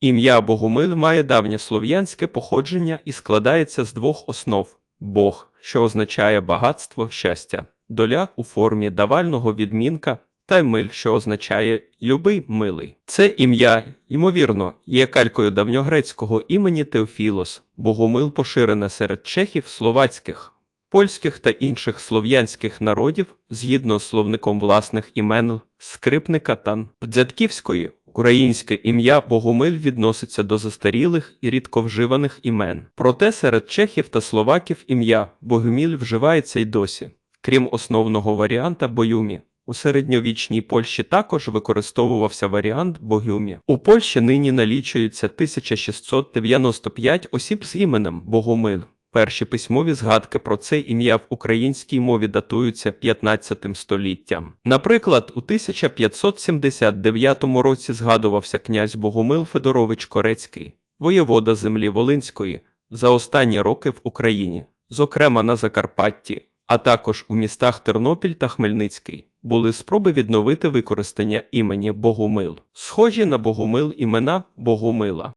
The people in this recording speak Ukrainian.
Ім'я Богомил має давнє слов'янське походження і складається з двох основ: Бог, що означає багатство, щастя, доля у формі давального відмінка, та миль, що означає любий милий. Це ім'я, ймовірно, є калькою давньогрецького імені Теофілос, Богомил поширене серед чехів, словацьких, польських та інших слов'янських народів згідно з словником власних імен скрипника Тан Дзятківської. Українське ім'я Богомиль відноситься до застарілих і рідко вживаних імен. Проте серед чехів та словаків ім'я Богоміль вживається й досі. Крім основного варіанта Боюмі. У середньовічній Польщі також використовувався варіант Богюмі. У Польщі нині налічується 1695 осіб з іменем Богомил. Перші письмові згадки про це ім'я в українській мові датуються 15 століттям. Наприклад, у 1579 році згадувався князь Богомил Федорович Корецький, воєвода землі Волинської, за останні роки в Україні, зокрема на Закарпатті, а також у містах Тернопіль та Хмельницький. Були спроби відновити використання імені Богомил, схожі на Богомил імена Богомила.